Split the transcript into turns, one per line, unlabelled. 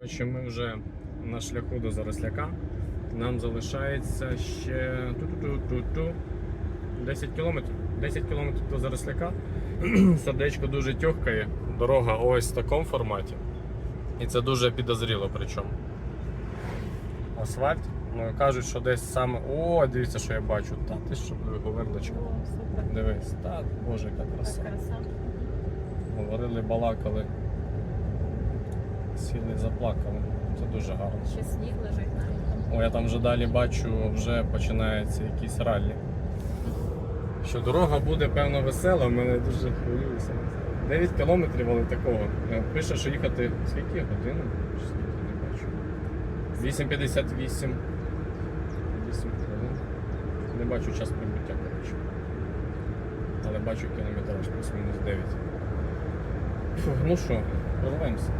Коротше, ми вже на шляху до Заросляка. Нам залишається ще ту-ту-ту-ту-ту. 10 кілометрів. 10 кілометрів до Заросляка. Сердечко дуже тьохкає. Дорога ось в такому форматі. І це дуже підозріло причому. Асфальт. Ну кажуть, що десь саме. О, дивіться, що я бачу. Та ти що говерлочка. Дивись, та боже, яка краса. Говорили, балакали. Сіли, заплакали. Це дуже гарно.
Ще сніг лежить навіть.
О, я там вже далі бачу, вже починається якийсь раллі. Що дорога буде, певно, весела, мене дуже хвилююся. 9 кілометрів, але такого. Е, Пише, що їхати скільки годину? Скільки не бачу. 8.58. 8 хвилин. Не бачу час прибуття, коротше. Але бачу кілометраж плюс-мінус 9. Фух, ну що, прориваємося.